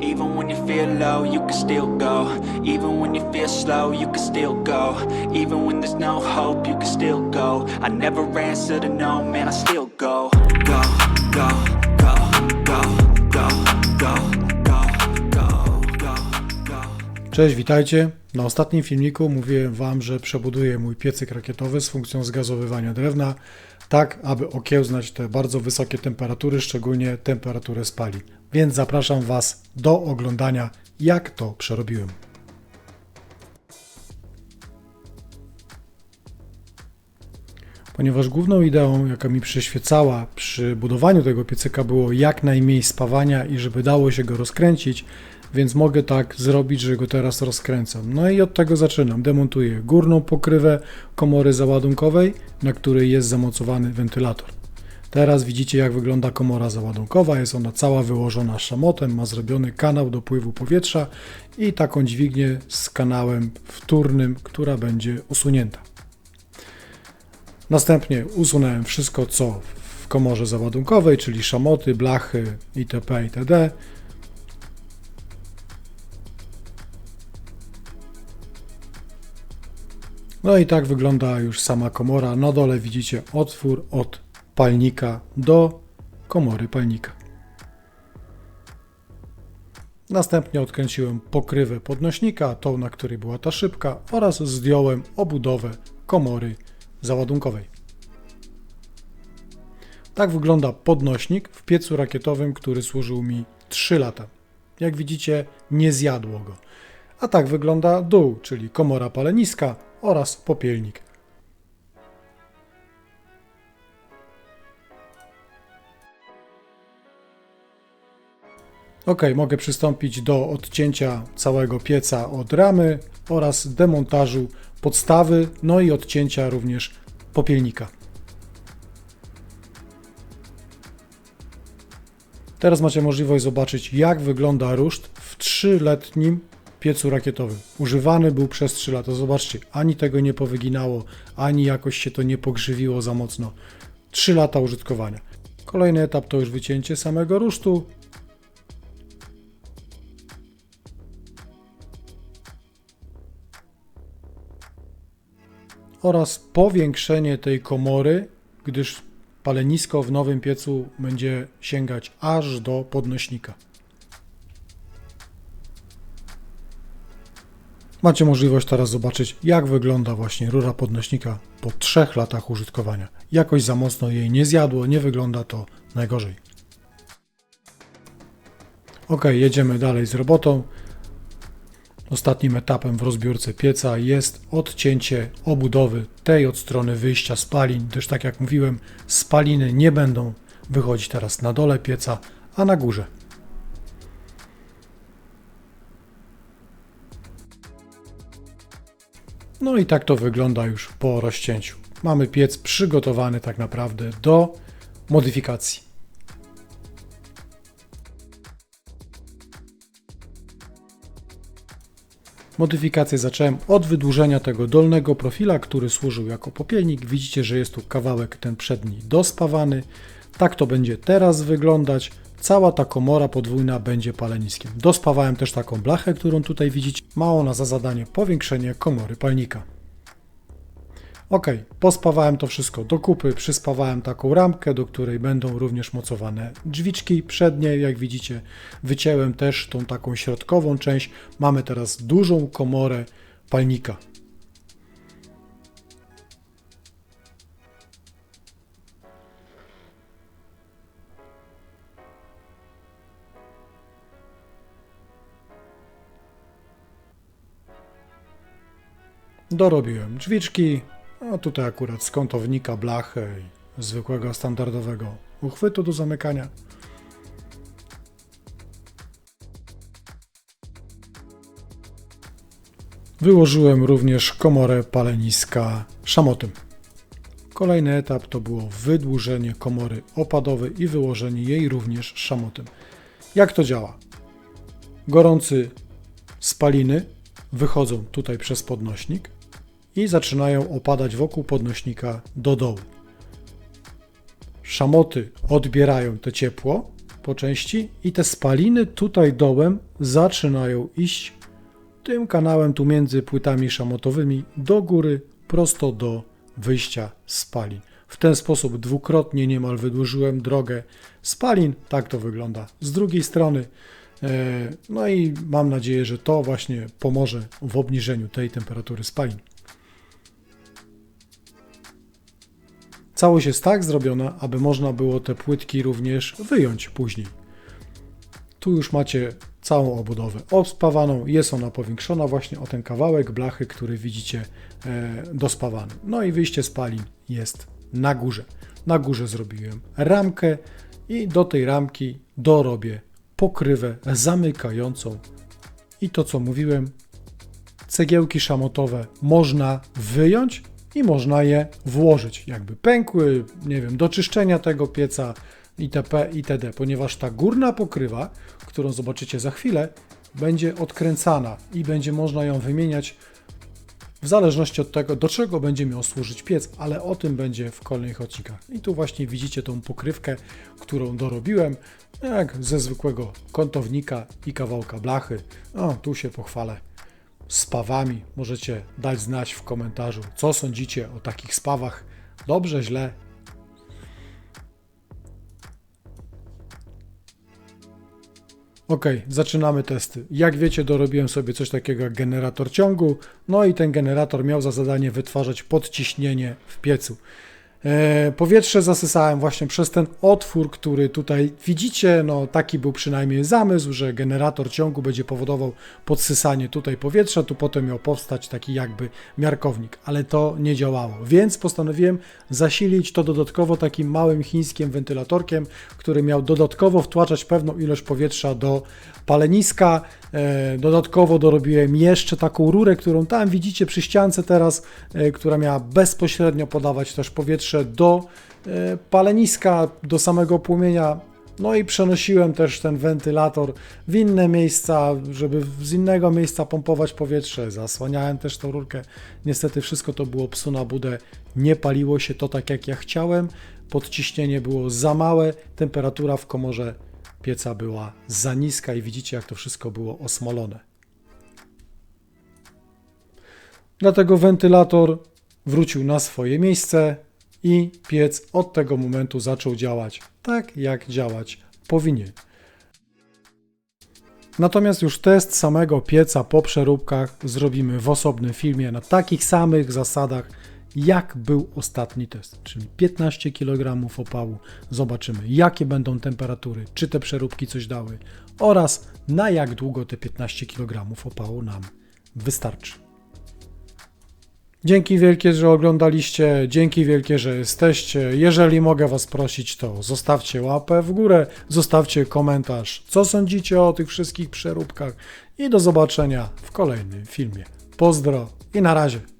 Even when you feel low, you can still go. Even when you feel slow, you can still go. Even when there's no hope, you can still go. I never answer to no, man, I still go. Go, go, go, go, go, go. Cześć, witajcie. Na ostatnim filmiku mówiłem Wam, że przebuduję mój piecyk rakietowy z funkcją zgazowywania drewna, tak aby okiełznać te bardzo wysokie temperatury, szczególnie temperaturę spali. Więc zapraszam Was do oglądania, jak to przerobiłem. Ponieważ główną ideą, jaka mi przyświecała przy budowaniu tego piecyka było jak najmniej spawania i żeby dało się go rozkręcić, więc mogę tak zrobić, że go teraz rozkręcam. No i od tego zaczynam. Demontuję górną pokrywę komory załadunkowej, na której jest zamocowany wentylator. Teraz widzicie jak wygląda komora załadunkowa. Jest ona cała wyłożona szamotem, ma zrobiony kanał dopływu powietrza i taką dźwignię z kanałem wtórnym, która będzie usunięta. Następnie usunąłem wszystko, co w komorze załadunkowej, czyli szamoty, blachy itp. itd. No i tak wygląda już sama komora. Na dole widzicie otwór od palnika do komory palnika. Następnie odkręciłem pokrywę podnośnika, tą na której była ta szybka oraz zdjąłem obudowę komory załadunkowej. Tak wygląda podnośnik w piecu rakietowym, który służył mi 3 lata. Jak widzicie, nie zjadło go. A tak wygląda dół, czyli komora paleniska oraz popielnik. Ok, mogę przystąpić do odcięcia całego pieca od ramy oraz demontażu podstawy, no i odcięcia również popielnika. Teraz macie możliwość zobaczyć, jak wygląda ruszt w trzyletnim piecu rakietowym. Używany był przez 3 lata. Zobaczcie, ani tego nie powyginało, ani jakoś się to nie pogrzywiło za mocno. 3 lata użytkowania. Kolejny etap to już wycięcie samego rusztu. Oraz powiększenie tej komory, gdyż palenisko w nowym piecu będzie sięgać aż do podnośnika. Macie możliwość teraz zobaczyć, jak wygląda właśnie rura podnośnika po trzech latach użytkowania. Jakoś za mocno jej nie zjadło, nie wygląda to najgorzej. Ok, jedziemy dalej z robotą. Ostatnim etapem w rozbiórce pieca jest odcięcie obudowy tej od strony wyjścia spalin, gdyż tak jak mówiłem, spaliny nie będą wychodzić teraz na dole pieca, a na górze. No i tak to wygląda już po rozcięciu. Mamy piec przygotowany tak naprawdę do modyfikacji. Modyfikację zacząłem od wydłużenia tego dolnego profila, który służył jako popielnik. Widzicie, że jest tu kawałek ten przedni dospawany. Tak to będzie teraz wyglądać. Cała ta komora podwójna będzie paleniskiem. Dospawałem też taką blachę, którą tutaj widzicie. Ma ona za zadanie powiększenie komory palnika. Ok, pospawałem to wszystko do kupy, przyspawałem taką ramkę, do której będą również mocowane drzwiczki przednie, jak widzicie. Wycięłem też tą taką środkową część. Mamy teraz dużą komorę palnika. Dorobiłem drzwiczki, a tutaj akurat z kątownika blachę i zwykłego standardowego uchwytu do zamykania. Wyłożyłem również komorę paleniska szamotem. Kolejny etap to było wydłużenie komory opadowej i wyłożenie jej również szamotem. Jak to działa? Gorący spaliny wychodzą tutaj przez podnośnik i zaczynają opadać wokół podnośnika do dołu. Szamoty odbierają to ciepło po części i te spaliny tutaj dołem zaczynają iść tym kanałem tu między płytami szamotowymi do góry, prosto do wyjścia spalin. W ten sposób dwukrotnie niemal wydłużyłem drogę spalin. Tak to wygląda z drugiej strony. E, No i mam nadzieję, że to właśnie pomoże w obniżeniu tej temperatury spalin. Całość jest tak zrobiona, aby można było te płytki również wyjąć później. Tu już macie całą obudowę obspawaną, jest ona powiększona właśnie o ten kawałek blachy, który widzicie e, dospawany. No i wyjście spalin jest na górze. Na górze zrobiłem ramkę i do tej ramki dorobię pokrywę zamykającą. I to co mówiłem, cegiełki szamotowe można wyjąć i można je włożyć. Jakby pękły, nie wiem, do czyszczenia tego pieca itp. itd. Ponieważ ta górna pokrywa, którą zobaczycie za chwilę, będzie odkręcana i będzie można ją wymieniać w zależności od tego, do czego będzie miał służyć piec, ale o tym będzie w kolejnych odcinkach. I tu właśnie widzicie tą pokrywkę, którą dorobiłem, jak ze zwykłego kątownika i kawałka blachy. O, tu się pochwalę spawami. Możecie dać znać w komentarzu, co sądzicie o takich spawach. Dobrze, źle. Ok, zaczynamy testy. Jak wiecie, dorobiłem sobie coś takiego jak generator ciągu, no i ten generator miał za zadanie wytwarzać podciśnienie w piecu. E, powietrze zasysałem właśnie przez ten otwór, który tutaj widzicie. No, taki był przynajmniej zamysł, że generator ciągu będzie powodował podsysanie tutaj powietrza. Tu potem miał powstać taki jakby miarkownik, ale to nie działało. Więc postanowiłem zasilić to dodatkowo takim małym chińskim wentylatorkiem, który miał dodatkowo wtłaczać pewną ilość powietrza do paleniska. E, Dodatkowo dorobiłem jeszcze taką rurę, którą tam widzicie przy ściance teraz, e, która miała bezpośrednio podawać też powietrze do e, paleniska, do samego płomienia. No i przenosiłem też ten wentylator w inne miejsca, żeby z innego miejsca pompować powietrze. Zasłaniałem też tą rurkę. Niestety wszystko to było psu na budę. Nie paliło się to tak jak ja chciałem. Podciśnienie było za małe, temperatura w komorze pieca była za niska i widzicie jak to wszystko było osmolone. Dlatego wentylator wrócił na swoje miejsce i piec od tego momentu zaczął działać tak, jak działać powinien. Natomiast już test samego pieca po przeróbkach zrobimy w osobnym filmie na takich samych zasadach, jak był ostatni test, czyli 15 kg opału. Zobaczymy, jakie będą temperatury, czy te przeróbki coś dały oraz na jak długo te 15 kg opału nam wystarczy. Dzięki wielkie, że oglądaliście, dzięki wielkie, że jesteście. Jeżeli mogę Was prosić, to zostawcie łapę w górę, zostawcie komentarz, co sądzicie o tych wszystkich przeróbkach i do zobaczenia w kolejnym filmie. Pozdro i na razie.